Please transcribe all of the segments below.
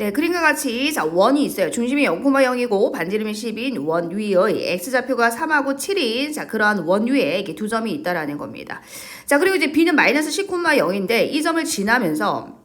네, 그림과 같이 자 원이 있어요. 중심이 0,0이고 반지름이 10인 원 위의 x좌표가 3하고 7인 자 그러한 원 위에 이렇게 두 점이 있다라는 겁니다. 자 그리고 이제 b는 마이너스 10,0인데 이 점을 지나면서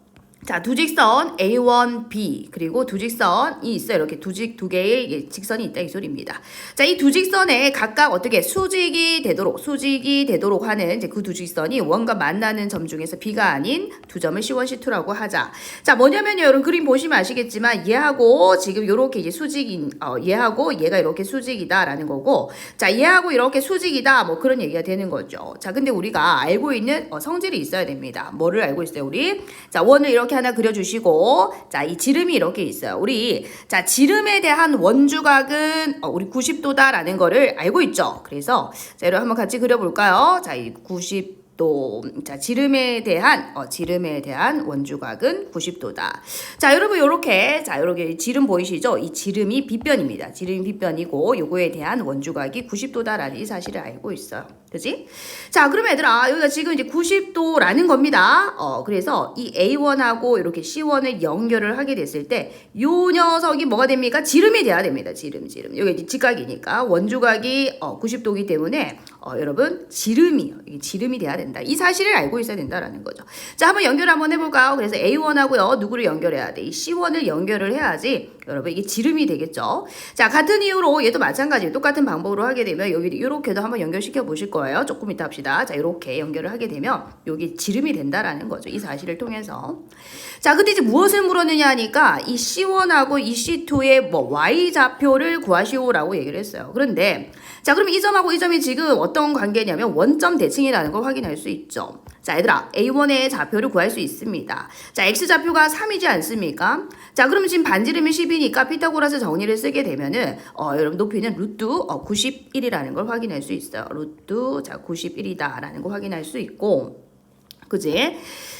자, 두 직선 A1, B 그리고 두 직선이 있어요. 이렇게 두 직 두 개의 예, 직선이 있다 이 소리입니다. 자, 이 두 직선에 각각 어떻게 수직이 되도록 수직이 되도록 하는 이제 그 두 직선이 원과 만나는 점 중에서 B가 아닌 두 점을 C1, C2라고 하자. 자, 뭐냐면요. 여러분 그림 보시면 아시겠지만 얘하고 지금 이렇게 이제 수직인 어, 얘하고 얘가 이렇게 수직이다라는 거고 자, 얘하고 이렇게 수직이다 뭐 그런 얘기가 되는 거죠. 자, 근데 우리가 알고 있는 어, 성질이 있어야 됩니다. 뭐를 알고 있어요, 우리? 자, 원을 이렇게 하나 그려주시고, 자, 이 지름이 이렇게 있어요. 우리, 자, 지름에 대한 원주각은, 어, 우리 90도다라는 거를 알고 있죠. 그래서, 자, 여러분 한번 같이 그려볼까요? 자, 이 90, 또, 자, 지름에 대한, 어, 지름에 대한 원주각은 90도다. 자, 여러분, 요렇게, 자, 요렇게 지름 보이시죠? 이 지름이 빗변입니다. 지름이 빗변이고, 요거에 대한 원주각이 90도다라는 이 사실을 알고 있어요. 그지? 자, 그럼 얘들아, 여기가 지금 이제 90도라는 겁니다. 어, 그래서 이 A1하고 이렇게 C1을 연결을 하게 됐을 때, 요 녀석이 뭐가 됩니까? 지름이 돼야 됩니다. 지름, 지름. 여기 이제 직각이니까, 원주각이 어, 90도이기 때문에, 어, 여러분, 지름이요. 이게 지름이 돼야 된다. 이 사실을 알고 있어야 된다라는 거죠. 자, 한번 연결 한번 해볼까요? 그래서 A1하고요, 누구를 연결해야 돼? 이 C1을 연결을 해야지, 여러분, 이게 지름이 되겠죠. 자, 같은 이유로 얘도 마찬가지, 똑같은 방법으로 하게 되면, 여기 이렇게도 한번 연결시켜 보실 거예요. 조금 이따 합시다. 자, 이렇게 연결을 하게 되면, 여기 지름이 된다라는 거죠. 이 사실을 통해서. 자, 근데 이제 무엇을 물었느냐 하니까, 이 C1하고 이 C2의 뭐, Y좌표를 구하시오라고 얘기를 했어요. 그런데, 자, 그럼 이 점하고 이 점이 지금 어떤 관계냐면 원점 대칭이라는 걸 확인할 수 있죠. 자, 얘들아, A1의 좌표를 구할 수 있습니다. 자, X좌표가 3이지 않습니까? 자, 그럼 지금 반지름이 10이니까 피타고라스 정리를 쓰게 되면은, 어, 여러분 높이는 루트 어, 91이라는 걸 확인할 수 있어요. 루트, 자, 91이다라는 걸 확인할 수 있고, 그지?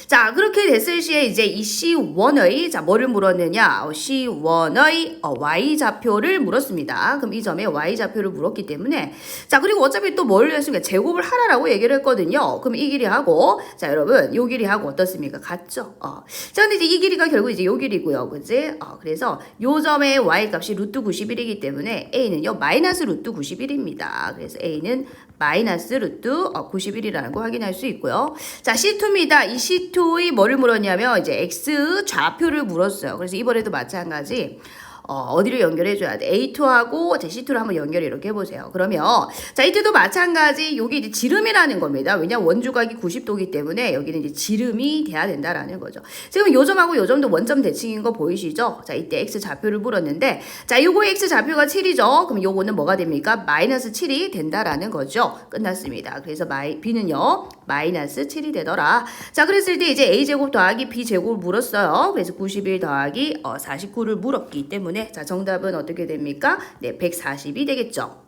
자, 그렇게 됐을 시에 이제 이 C1의, 자, 뭐를 물었느냐? 어, C1의 어, Y좌표를 물었습니다. 그럼 이 점에 Y좌표를 물었기 때문에, 자, 그리고 어차피 또 뭘 했습니까? 제곱을 하라라고 얘기를 했거든요. 그럼 이 길이하고, 자, 여러분, 요 길이하고 어떻습니까? 같죠? 어. 자, 근데 이제 이 길이가 결국 이제 요 길이고요. 그지? 어, 그래서 요 점의 Y 값이 루트 91이기 때문에 A는요, 마이너스 루트 91입니다. 그래서 A는 마이너스 루트 어, 91이라는 거 확인할 수 있고요. 자, C2입니다. 이 C2 의 뭐를 물었냐면 이제 X 좌표를 물었어요. 그래서 이번에도 마찬가지. 어, 어디를 연결해줘야 돼? A2하고 제 C2를 한번 연결 이렇게 해보세요. 그러면, 자, 이때도 마찬가지, 여기 이제 지름이라는 겁니다. 왜냐, 원주각이 90도기 때문에 여기는 이제 지름이 돼야 된다라는 거죠. 지금 요 점하고 요 점도 원점 대칭인 거 보이시죠? 자, 이때 X 좌표를 물었는데, 자, 요거 X 좌표가 7이죠? 그럼 요거는 뭐가 됩니까? 마이너스 7이 된다라는 거죠. 끝났습니다. 그래서 마이, B는요, 마이너스 7이 되더라. 자, 그랬을 때 이제 A제곱 더하기 B제곱을 물었어요. 그래서 91 더하기 어, 49를 물었기 때문에 자, 정답은 어떻게 됩니까? 네, 140이 되겠죠.